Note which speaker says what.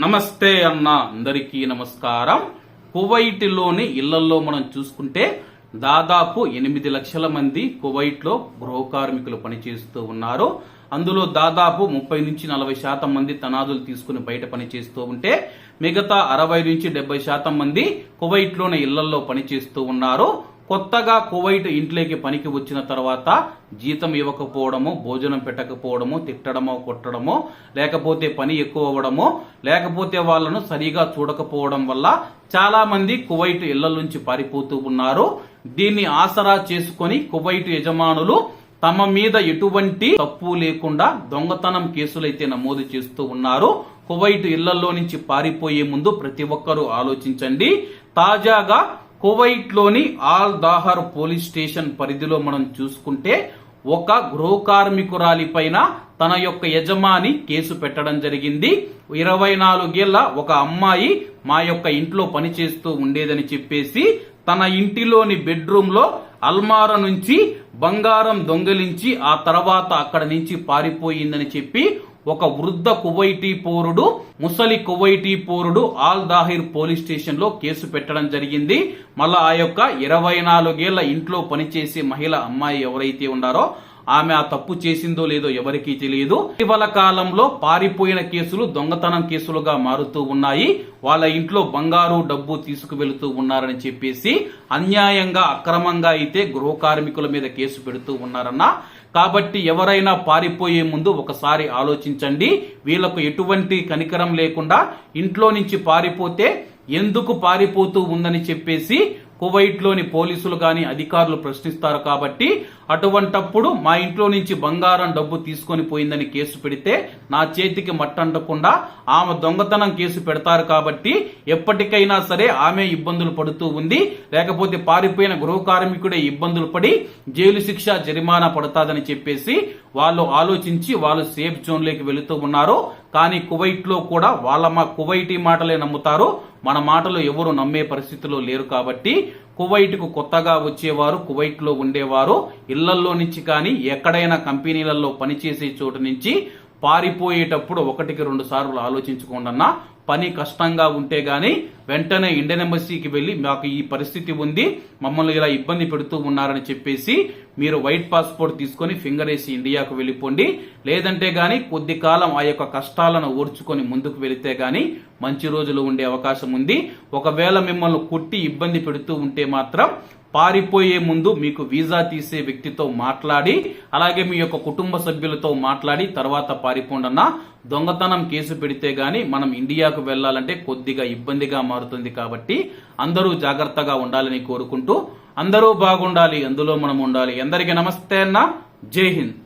Speaker 1: నమస్తే అన్న అందరికీ నమస్కారం. కువైట్లోని ఇళ్ళలో మనం చూసుకుంటే దాదాపు ఎనిమిది లక్షల మంది కువైట్లో గృహ కార్మికులు పనిచేస్తూ ఉన్నారు. అందులో దాదాపు ముప్పై నుంచి నలభై శాతం మంది తనాదులు తీసుకుని బయట పనిచేస్తూ ఉంటే మిగతా అరవై నుంచి డెబ్బై శాతం మంది కువైట్లోని ఇళ్ళలో పనిచేస్తూ ఉన్నారు. కొత్తగా కువైట్ ఇంట్లోకి పనికి వచ్చిన తర్వాత జీతం ఇవ్వకపోవడము భోజనం పెట్టకపోవడము తిట్టడమో కొట్టడమో లేకపోతే పని ఎక్కువ అవ్వడమో లేకపోతే వాళ్ళను సరిగా చూడకపోవడం వల్ల చాలా మంది కువైట్ ఇళ్ళ నుంచి పారిపోతూ ఉన్నారు. దీన్ని ఆసరా చేసుకొని కువైట్ యజమానులు తమ మీద ఎటువంటి తప్పు లేకుండా దొంగతనం కేసులైతే నమోదు చేస్తూ ఉన్నారు. కువైట్ ఇళ్ళలో నుంచి పారిపోయే ముందు ప్రతి ఒక్కరూ ఆలోచించండి. తాజాగా కువైట్లోని ఆల్ దాహర్ పోలీస్ స్టేషన్ పరిధిలో మనం చూసుకుంటే ఒక గృహ కార్మికురాలి పైన తన యొక్క యజమాని కేసు పెట్టడం జరిగింది. ఇరవై నాలుగేళ్ళ ఒక అమ్మాయి మా యొక్క ఇంట్లో పనిచేస్తూ ఉండేదని చెప్పేసి తన ఇంటిలోని బెడ్రూమ్లో అల్మార నుంచి బంగారం దొంగిలించి ఆ తర్వాత అక్కడ నుంచి పారిపోయిందని చెప్పి ఒక వృద్ధ కువైటీ పౌరుడు ముసలి కువైటీ పౌరుడు ఆల్ దాహిర్ పోలీస్ స్టేషన్లో కేసు పెట్టడం జరిగింది. మళ్ళా ఆ యొక్క ఇరవై నాలుగేళ్ళ ఇంట్లో పనిచేసే మహిళ అమ్మాయి ఎవరైతే ఉన్నారో ఆమె ఆ తప్పు చేసిందో లేదో ఎవరికీ తెలియదు. ఇటీవల కాలంలో పారిపోయిన కేసులు దొంగతనం కేసులుగా మారుతూ ఉన్నాయి. వాళ్ళ ఇంట్లో బంగారు డబ్బు తీసుకువెళుతూ ఉన్నారని చెప్పేసి అన్యాయంగా అక్రమంగా అయితే గృహ కార్మికుల మీద కేసు పెడుతూ ఉన్నారన్న. కాబట్టి ఎవరైనా పారిపోయే ముందు ఒకసారి ఆలోచించండి. వీళ్ళకు ఎటువంటి కనికరం లేకుండా ఇంట్లో నుంచి పారిపోతే ఎందుకు పారిపోతూ ఉందని చెప్పేసి కువైట్లోని పోలీసులు కానీ అధికారులు ప్రశ్నిస్తారు కాబట్టి అటువంటప్పుడు మా ఇంట్లో నుంచి బంగారం డబ్బు తీసుకొని పోయిందని కేసు పెడితే నా చేతికి మట్టండకుండా ఆమె దొంగతనం కేసు పెడతారు కాబట్టి ఎప్పటికైనా సరే ఆమె ఇబ్బందులు పడుతూ ఉంది. లేకపోతే పారిపోయిన గృహ కార్మికుడే ఇబ్బందులు పడి జైలు శిక్ష జరిమానా పడతాదని చెప్పేసి వాళ్ళు ఆలోచించి వాళ్ళు సేఫ్ జోన్లోకి వెళుతూ ఉన్నారు. కానీ కువైట్లో కూడా వాళ్ళ మా కువైటీ మాటలే నమ్ముతారు. మన మాటలు ఎవరు నమ్మే పరిస్థితిలో లేరు కాబట్టి కువైట్కు కొత్తగా వచ్చేవారు కువైట్లో ఉండేవారు. ఇళ్ళల్లో నుంచి కానీ ఎక్కడైనా కంపెనీలలో పనిచేసే చోటు నుంచి పారిపోయేటప్పుడు ఒకటికి రెండు సార్లు ఆలోచించుకోండి అన్న పని కష్టంగా ఉంటే కానీ వెంటనే ఇండియన్ ఎంబసీకి వెళ్ళి మాకు ఈ పరిస్థితి ఉంది మమ్మల్ని ఇలా ఇబ్బంది పెడుతూ ఉన్నారని చెప్పేసి మీరు వైట్ పాస్పోర్ట్ తీసుకొని ఫింగర్ వేసి ఇండియాకు వెళ్ళిపోండి. లేదంటే గాని కొద్ది కాలం ఆ యొక్క కష్టాలను ఓర్చుకొని ముందుకు వెళితే గాని మంచి రోజులు ఉండే అవకాశం ఉంది. ఒకవేళ మిమ్మల్ని కొట్టి ఇబ్బంది పెడుతూ ఉంటే మాత్రం పారిపోయే ముందు మీకు వీసా తీసే వ్యక్తితో మాట్లాడి అలాగే మీ యొక్క కుటుంబ సభ్యులతో మాట్లాడి తర్వాత పారిపోండన్నా దొంగతనం కేసు పెడితే గాని మనం ఇండియాకు వెళ్ళాలంటే కొద్దిగా ఇబ్బందిగా మారుతుంది కాబట్టి అందరూ జాగ్రత్తగా ఉండాలని కోరుకుంటూ అందరూ బాగుండాలి అందులో మనం ఉండాలి. అందరికీ నమస్తే అన్న. జై హింద్.